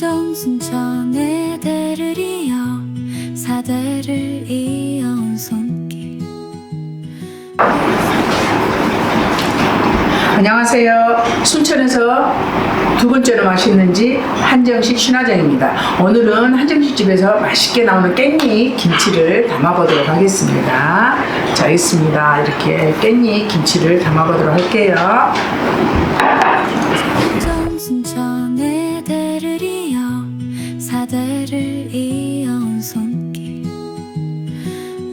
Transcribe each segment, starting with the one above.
한정 순천의 대를 이어 사대를 이어온 손길 안녕하세요. 순천에서 두 번째로 맛있는지 한정식 신화장입니다. 오늘은 한정식 집에서 맛있게 나오는 깻잎 김치를 담아보도록 하겠습니다. 자, 있습니다. 이렇게 깻잎 김치를 담아보도록 할게요. 순천의 대를 사대를 이어온 손길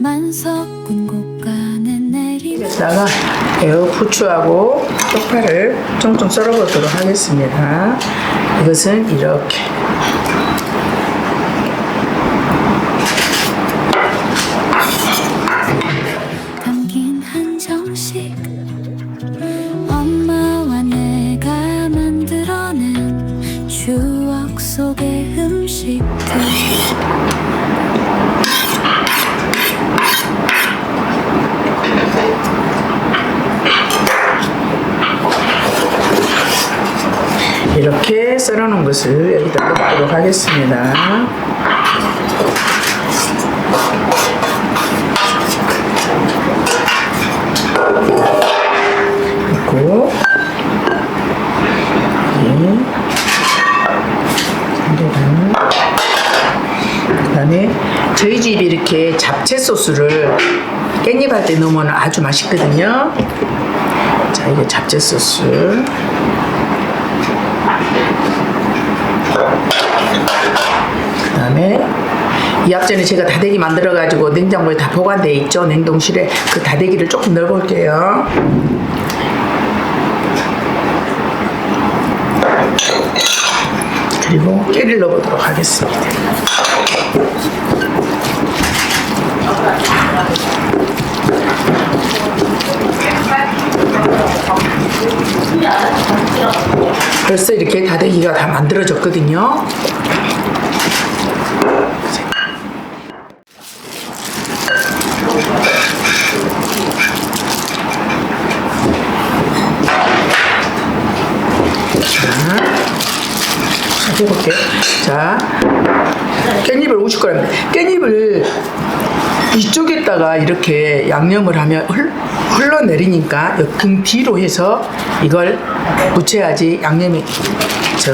만석군 곳간에 내리는 여기다가 매우 부추하고 쪽파를 쫑쫑 썰어보도록 하겠습니다. 이것은 이렇게 이렇게 썰어놓은 것을 여기다 넣도록 하겠습니다. 예. 이제는 그다음에 저희 집이 이렇게 잡채 소스를 깻잎 할 때 넣으면 아주 맛있거든요. 자, 이게 잡채 소스. 그다음에 이 앞 전에 제가 다대기 만들어 가지고 냉장고에 다 보관돼 있죠 냉동실에 그 다대기를 조금 넣어볼게요. 그리고 깨를 넣어보도록 하겠습니다. 벌써 이렇게 다대기가 다 만들어졌거든요. 해볼게요. 자, 깻잎을 우실 거랍니다. 깻잎을 이쪽에다가 이렇게 양념을 하면 흘, 흘러내리니까 이등 뒤로 해서 이걸 묻혀야지 양념이 저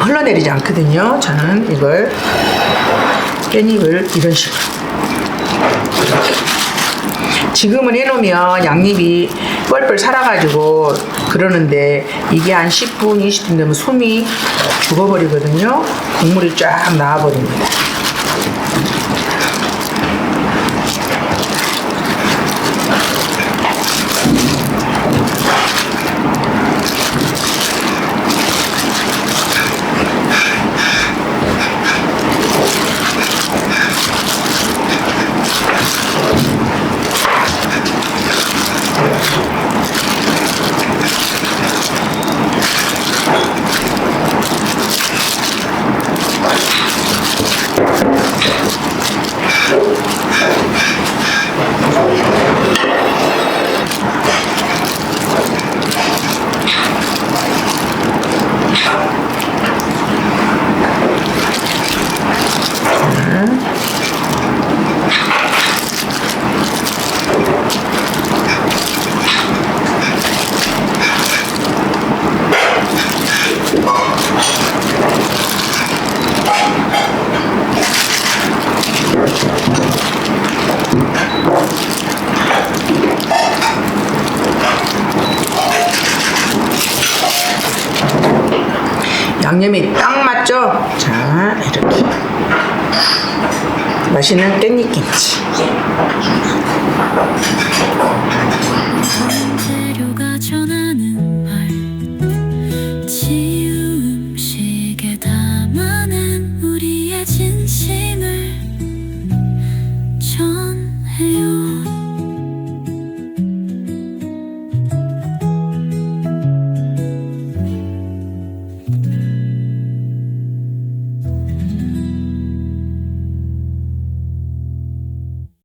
흘러내리지 않거든요. 저는 이걸 깻잎을 이런 식으로 지금은 해놓으면 양잎이 뻘뻘 살아가지고 그러는데 이게 한 10분, 20분 되면 숨이 죽어버리거든요. 국물이 쫙 나와버립니다. 양념이 딱 맞죠? 자, 이렇게. 맛있는 깻잎 김치.